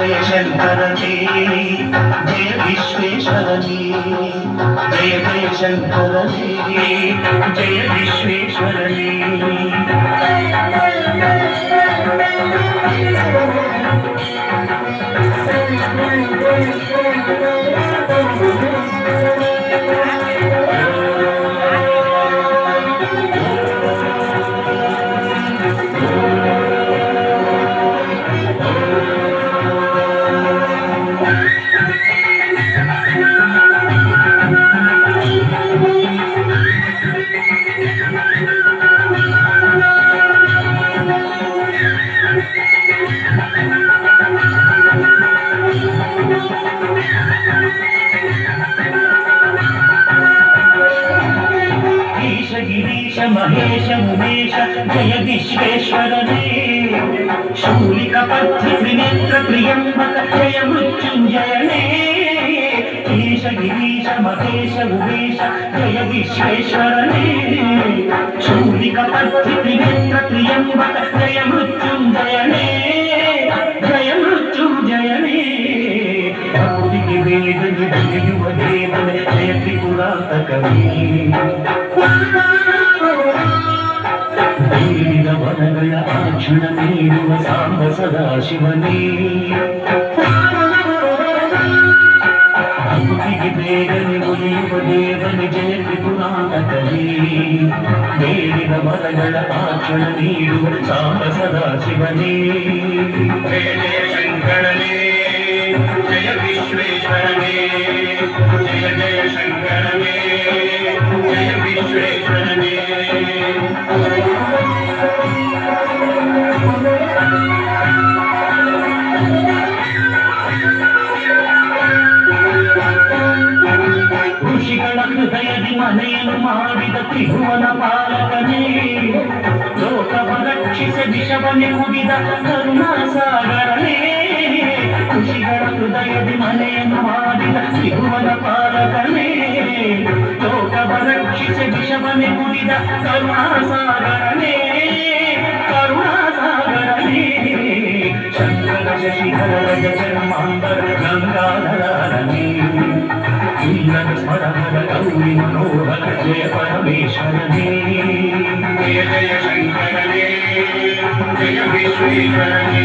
జయ శంకరని జయ విశ్వేశ్వరని జయ జయ శంకరని జయ మహేశ మునేశ జయ విశ్వేశ్వరనే. శూలిక పథ్య త్రినేత్ర ప్రియంబక జయ మృత్యుంజయనే. కేశ గిరీశ మహేశ ఉమేశ జయ విశ్వేశ్వరనే. ವನಗಳ ಆಕ್ಷಣ ನೀಡುವ ಸಾಂಬ ಸದಾಶಿವನೇ ಭಕ್ತಿಗೆ ಬೇಗನೆ ಒಲಿಯುವ ದೇವನ ಜಯ ತ್ರಿಪುರಾಣಕನೇ ಬೇಡಿದ ವನಗಳ ಆಕ್ಷಣ ನೀಡುವ ಸಾಂಬ ಸದಾಶಿವನೇ ಜಯ ಜಯ ಶಂಕರನೇ ಜಯ ವಿಶ್ವೇಶ್ವರನೇ ಜಯ ಜಯ ಶಂಕರನೇ ಜಯ ವಿಶ್ವೇಶ್ವರನೇ ಋಷಿಗಳ ಹೃದಯದಿ ಮನೆಯನ್ನು ಮಾಡಿದ ತ್ರಿಭುವನ ಪಾಲಕನೇ ಲೋಕವ ರಕ್ಷಿಸ ವಿಷವನೆ ಕುಡಿದ ಕರುಣಾಸಾಗರನೇ హృదయ విమలే నమాదిత శివువన పాలకమే లోక వరక్షిష విషమని మునిద కరుణాసాగరనే కరుణాసాగరనే జయ పరమేశ్వరనే జయ జయ శంకరనే జయ విశ్వేశ్వరనే